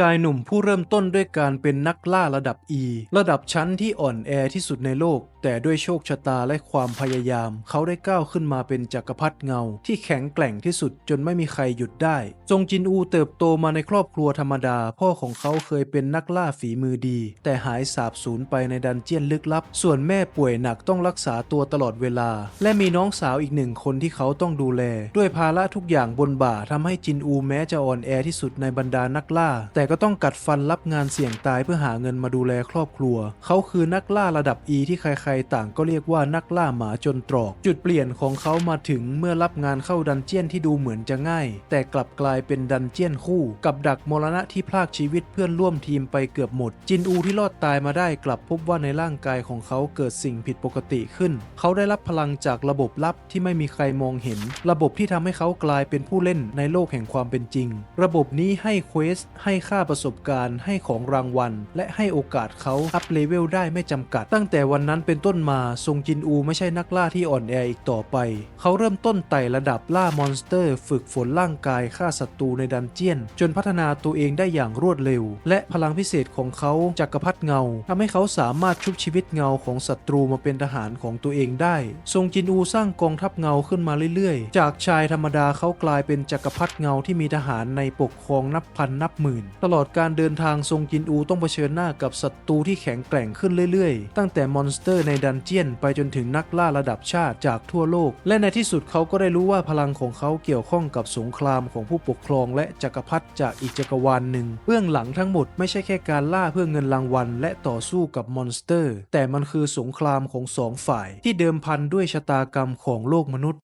ชายหนุ่มผู้เริ่มต้นด้วยการเป็นนักล่าระดับ E ระดับชั้นที่อ่อนแอที่สุดในโลก แต่ด้วยโชคชะตาและความพยายาม เขาได้ก้าวขึ้นมาเป็นจักรพรรดิเงา ที่แข็งแกร่งที่สุดจนไม่มีใครหยุดได้ จงจินอูเติบโตมาในครอบครัวธรรมดา พ่อของเขาเคยเป็นนักล่าฝีมือดี แต่หายสาบสูญไปในดันเจียนลึกลับ ส่วนแม่ป่วยหนักต้องรักษาตัวตลอดเวลา และมีน้องสาวอีกหนึ่งคนที่เขาต้องดูแล ด้วยภาระทุกอย่างบนบ่าทำให้จินอูแม้จะอ่อนแอที่สุดในบรรดานักล่า แต่ก็ต้องกัดฟันรับงานเสี่ยงตายเพื่อหาเงินมาดูแลครอบครัว เขาคือนักล่าระดับ E ที่ใครต่างก็เรียกว่านักล่าหมาจนตรอก จุดเปลี่ยนของเขามาถึงเมื่อรับงานเข้าดันเจียนที่ดูเหมือนจะง่าย แต่กลับกลายเป็นดันเจียนคู่ กับดักมรณะที่พลากชีวิตเพื่อนร่วมทีมไปเกือบหมด จินอูที่รอดตายมาได้กลับพบว่าในร่างกายของเขาเกิดสิ่งผิดปกติขึ้น เขาได้รับพลังจากระบบลับที่ไม่มีใครมองเห็น ระบบที่ทำให้เขากลายเป็นผู้เล่นในโลกแห่งความเป็นจริง ระบบนี้ให้เควสให้ค่าประสบการณ์ ให้ของรางวัล และให้โอกาสเขาอัพเลเวลได้ไม่จำกัด ตั้งแต่วันนั้นเป็นต้นมาทรงจินอูไม่ใช่นักล่าที่อ่อนแออีกต่อไป เขาเริ่มต้นไต่ระดับล่ามอนสเตอร์ ฝึกฝนร่างกายฆ่าศัตรูในดันเจียน จนพัฒนาตัวเองได้อย่างรวดเร็ว และพลังพิเศษของเขาจักรพรรดิเงาทำให้เขาสามารถชุบชีวิตเงาของศัตรูมาเป็นทหารของตัวเองได้ทรงจินอูสร้างกองทัพเงาขึ้นมาเรื่อยๆ จากชายธรรมดาเขากลายเป็นจักรพรรดิเงาที่มีทหารในปกครองนับพันนับหมื่น ตลอดการเดินทางทรงจินอูต้องเผชิญหน้ากับศัตรูที่แข็งแกร่งขึ้นเรื่อยๆ ตั้งแต่มอนสเตอร์ในดันเจียนไปจนถึงนักล่าระดับชาติจากทั่วโลก และในที่สุดเขาก็ได้รู้ว่าพลังของเขาเกี่ยวข้องกับสงครามของผู้ปกครองและจักรพรรดิจากอีกจักรวาลหนึ่ง เบื้องหลังทั้งหมดไม่ใช่แค่การล่าเพื่อเงินรางวัล และต่อสู้กับมอนสเตอร์ แต่มันคือสงครามของสองฝ่าย ที่เดิมพันด้วยชะตากรรมของโลกมนุษย์